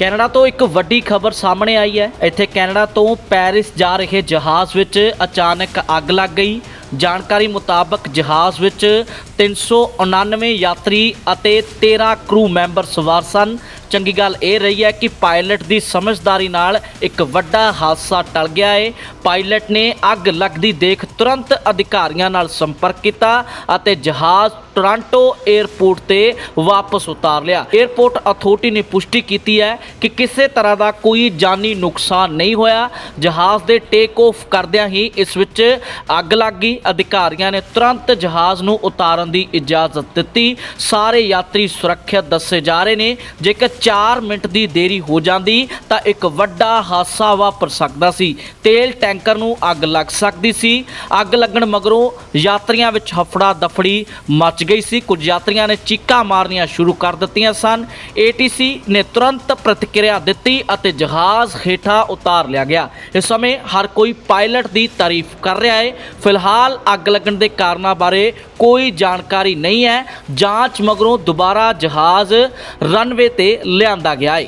Canada ਤੋਂ ਇੱਕ ਵੱਡੀ ਖਬਰ ਸਾਹਮਣੇ ਆਈ ਹੈ। ਇੱਥੇ ਕੈਨੇਡਾ ਤੋਂ ਪੈਰਿਸ ਜਾ ਰਹੇ ਜਹਾਜ਼ ਵਿੱਚ ਅਚਾਨਕ ਅੱਗ ਲੱਗ ਗਈ। ਜਾਣਕਾਰੀ ਮੁਤਾਬਕ ਜਹਾਜ਼ ਵਿੱਚ 399 ਯਾਤਰੀ ਅਤੇ 13 ਕਰੂ ਮੈਂਬਰ ਸਵਾਰ ਸਨ। ਚੰਗੀ ਗੱਲ ਇਹ ਰਹੀ ਹੈ ਕਿ ਪਾਇਲਟ ਦੀ ਸਮਝਦਾਰੀ ਨਾਲ ਇੱਕ ਵੱਡਾ ਹਾਦਸਾ ਟਲ ਗਿਆ ਹੈ ਪਾਇਲਟ ਨੇ ਅੱਗ ਲੱਗਦੀ ਦੇਖ ਤੁਰੰਤ ਅਧਿਕਾਰੀਆਂ ਨਾਲ ਸੰਪਰਕ ਕੀਤਾ ਅਤੇ ਜਹਾਜ਼ ਟੋਰਾਂਟੋ 에ਅਰਪੋਰਟ ਤੇ ਵਾਪਸ ਉਤਾਰ ਲਿਆ। 에ਅਰਪੋਰਟ ਅਥਾਰਟੀ ਨੇ ਪੁਸ਼ਟੀ ਕੀਤੀ ਹੈ ਕਿ ਕਿਸੇ ਤਰ੍ਹਾਂ ਦਾ ਕੋਈ ਜਾਨੀ ਨੁਕਸਾਨ ਨਹੀਂ ਹੋਇਆ। ਜਹਾਜ਼ ਦੇ ਟੇਕ ਆਫ ਕਰਦਿਆਂ ਹੀ ਇਸ ਵਿੱਚ ਅੱਗ ਲੱਗ ਗਈ। ਅਧਿਕਾਰੀਆਂ ਨੇ ਤੁਰੰਤ ਜਹਾਜ਼ ਨੂੰ ਉਤਾਰਨ ਦੀ ਇਜਾਜ਼ਤ ਦਿੱਤੀ। ਸਾਰੇ ਯਾਤਰੀ ਸੁਰੱਖਿਅਤ ਦੱਸੇ ਜਾ ਰਹੇ ਨੇ। ਜੇਕਰ 4 ਮਿੰਟ ਦੀ ਦੇਰੀ ਹੋ ਜਾਂਦੀ ਤਾਂ ਇੱਕ ਵੱਡਾ ਹਾਦਸਾ ਵਾਪਰ ਸਕਦਾ ਸੀ। ਤੇਲ ਟੈਂਕਰ ਨੂੰ ਅੱਗ ਲੱਗ ਸਕਦੀ ਸੀ। ਅੱਗ ਲੱਗਣ ਮਗਰੋਂ ਯਾਤਰੀਆਂ ਵਿੱਚ ਹਫੜਾ ਦਫੜੀ ਮਚ ਗਈ ਸੀ। ਕੁਝ ਯਾਤਰੀਆਂ ਨੇ ਚੀਕਾਂ ਮਾਰਨੀਆਂ ਸ਼ੁਰੂ ਕਰ ਦਿੱਤੀਆਂ ਸਨ। ATC ਨੇ ਤੁਰੰਤ ਪ੍ਰਤੀਕਿਰਿਆ ਦਿੱਤੀ ਅਤੇ ਜਹਾਜ਼ ਹੇਠਾਂ ਉਤਾਰ ਲਿਆ ਗਿਆ। ਇਸ ਸਮੇਂ ਹਰ ਕੋਈ ਪਾਇਲਟ ਦੀ ਤਾਰੀਫ ਕਰ ਰਿਹਾ ਹੈ ਫਿਲਹਾਲ ਅੱਗ ਲੱਗਣ ਦੇ ਕਾਰਨਾਂ ਬਾਰੇ ਕੋਈ ਜਾਣਕਾਰੀ ਨਹੀਂ ਹੈ। ਜਾਂਚ ਮਗਰੋਂ ਦੁਬਾਰਾ ਜਹਾਜ਼ ਰਨਵੇ ਤੇ ਲਿਆਂਦਾ ਗਿਆ ਹੈ